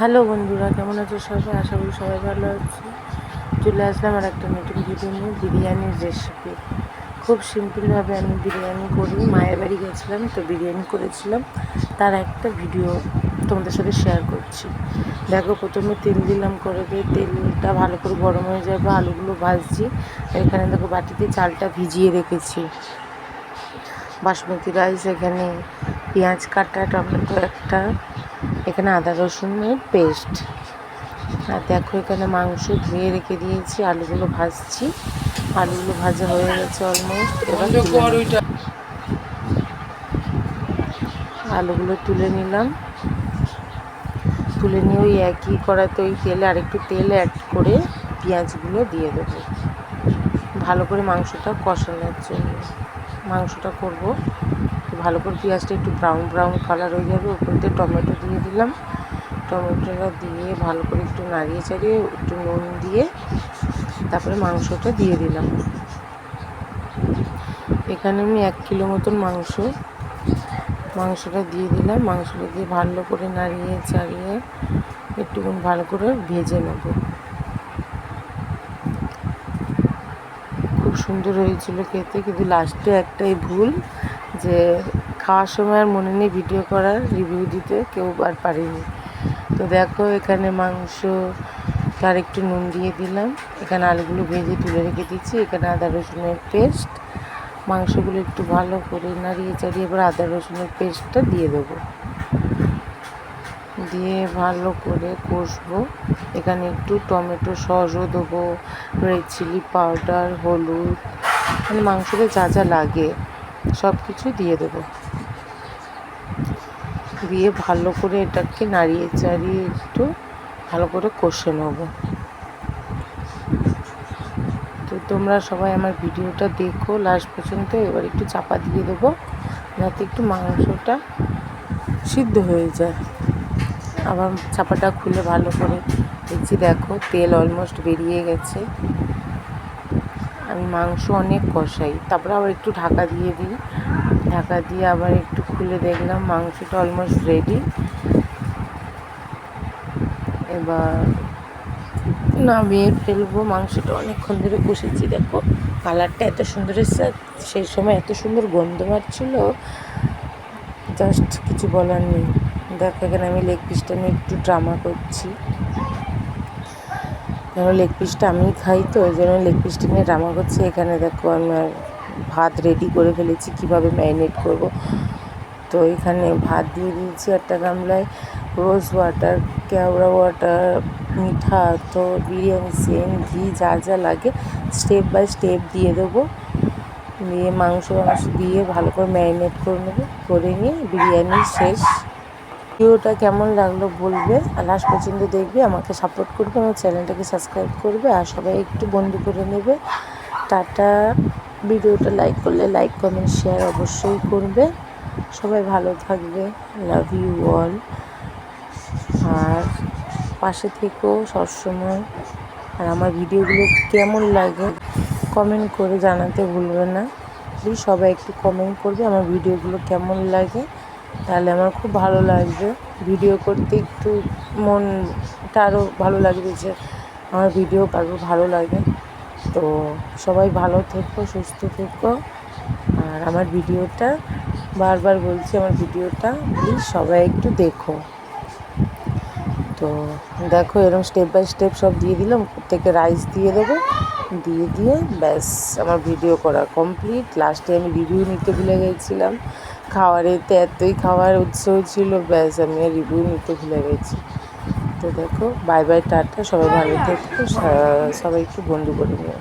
Hello বন্ধুরা, কেমন আছো সবাই? আশা করি সবাই ভালো আছে। চলে আসলাম আর একটা নতুন ভিডিও নিয়ে, বিরিয়ানির রেসিপি খুব সিম্পলভাবে আমি বিরিয়ানি করি। মায়ের বাড়ি গেছিলাম, তো বিরিয়ানি করেছিলাম। তার একটা ভিডিও তোমাদের সাথে শেয়ার করছি। দেখো, প্রথমে তেল দিলাম করে দিয়ে তেলটা ভালো করে গরম হয়ে যাবে। আলুগুলো ভাজছি। এখানে দেখো, বাটিতে চালটা ভিজিয়ে রেখেছি। বাসমতি রাইস এখানে পেঁয়াজ কাটা, টমেটো একটা। এখানে আদা রসুনের পেস্ট। আর দেখো এখানে মাংস ধুয়ে রেখে দিয়েছি আলুগুলো ভাজছি। আলুগুলো ভাজা হয়ে গেছে অলমোস্ট এবার আলুগুলো তুলে নিলাম। তুলে নিয়ে ওই একই করাতে ওই তেলে আরেকটু তেল অ্যাড করে পেঁয়াজগুলো দিয়ে দেবো। ভালো করে মাংসটা কষানোর জন্য। মাংসটা করব। ভালো করে পেঁয়াজটা একটু ব্রাউন ব্রাউন কালার হয়ে যাবে। উপর দিয়ে টমেটো দিয়ে দিলাম। টমেটোটা দিয়ে ভালো করে একটু নাড়িয়ে চাড়িয়ে একটু নুন দিয়ে তারপরে মাংসটা দিয়ে দিলাম। এখানে আমি এক কিলো মতন মাংস, মাংসটা দিয়ে দিলাম। মাংসটা দিয়ে ভালো করে নাড়িয়ে চাড়িয়ে একটুক্ষণ ভালো করে ভেজে নেব। খুব সুন্দর হয়েছিল খেতে, কিন্তু লাস্টে একটাই ভুল। যে খাওয়ার সময় আর মনে নেই ভিডিও করার রিভিউ দিতে, কেউ আর পারেনি। তো দেখো, এখানে মাংস, তার একটু নুন দিয়ে দিলাম। এখানে আলুগুলো ভেজে তুলে রেখে দিচ্ছি। এখানে আদা রসুনের পেস্ট মাংসগুলো একটু ভালো করে নাড়িয়ে চাড়িয়ে এবার আদা রসুনের পেস্টটা দিয়ে দেবো। দিয়ে ভালো করে কষবো। এখানে একটু টমেটো সসও দেবো। রেড চিলি পাউডার হলুদ। মানে মাংসতে যা যা লাগে। সব কিছু দিয়ে দেবো। দিয়ে ভালো করে এটাকে নাড়িয়ে চাড়িয়ে একটু ভালো করে কষে নেব। তো তোমরা সবাই আমার ভিডিওটা দেখো লাস্ট পর্যন্ত এবার একটু চাপা দিয়ে দেবো, যাতে একটু মাংসটা সিদ্ধ হয়ে যায়। আবার চাপাটা খুলে ভালো করে দেখছি, দেখো তেল অলমোস্ট বেরিয়ে গেছে। আমি মাংস অনেক কষাই। তারপরে আবার একটু ঢাকা দিয়ে দিই। ঢাকা দিয়ে আবার একটু খুলে দেখলাম মাংসটা অলমোস্ট রেডি এবার নামিয়ে ফেলব। মাংসটা অনেকক্ষণ ধরে কষেছি, দেখো। কালারটা এত সুন্দর এসেছে। সেই সময় এত সুন্দর গন্ধ মারছিল। জাস্ট কিছু বলার নেই। দেখো এখানে আমি লেগ পিসটা নিয়ে একটু ড্রামা করছি। কেন লেগ পিসটা আমি খাই তো, ওই জন্য লেগ পিসটা নিয়ে ড্রামা করছি। এখানে দেখো আমার ভাত রেডি করে ফেলেছি, কীভাবে ম্যারিনেট করব। তো এখানে ভাত দিয়ে দিয়েছি একটা গামলায়। রোজ ওয়াটার কেওড়া ওয়াটার মিঠা তো বিরিয়ানি, সেম ঘি, যা যা লাগে স্টেপ বাই স্টেপ দিয়ে দেবো। দিয়ে মাংস মাংস দিয়ে ভালো করে ম্যারিনেট করে নেব। করে নিয়ে বিরিয়ানি শেষ। ভিডিওটা কেমন লাগল বলবে, আর লাস্ট পর্যন্ত দেখবে, আমাকে সাপোর্ট করবে, আমার চ্যানেলটাকে সাবস্ক্রাইব করবে, আর সবাই একটু বন্ধু করে নেবে। টাটা। ভিডিওটা লাইক করলে লাইক কমেন্ট শেয়ার অবশ্যই করবে। সবাই ভালো থাকবে। লাভ ইউ অল আর পাশে থেকেও সবসময়। আর আমার ভিডিওগুলো কেমন লাগে কমেন্ট করে জানাতে ভুলবে না। প্লিজ সবাই একটু কমেন্ট করবে আমার ভিডিওগুলো কেমন লাগে। তাহলে আমার খুব ভালো লাগবে। ভিডিও করতে একটু মনটা আরও ভালো লাগবে যে, আমার ভিডিও কারোর ভালো লাগে। তো সবাই ভালো থেকো, সুস্থ থেকো। আর আমার ভিডিওটা, বারবার বলছি আমার ভিডিওটা প্লিজ সবাই একটু দেখো। তো দেখো এরকম স্টেপ বাই স্টেপ সব দিয়ে দিলাম থেকে রাইস দিয়ে দেবো। দিয়ে দিয়ে ব্যাস, আমার ভিডিও করা কমপ্লিট লাস্টে আমি রিভিউ নিতে ভুলে গেছিলাম। খাওয়ারেতে এতই খাওয়ার উৎসব ছিল, ব্যাস আমি আর রিভিউ নিতে ভুলে গেছি। তো দেখো, বাই বাই, টাটা, সবাই ভালো থাকো সবাইকে বন্ধু করে নিও।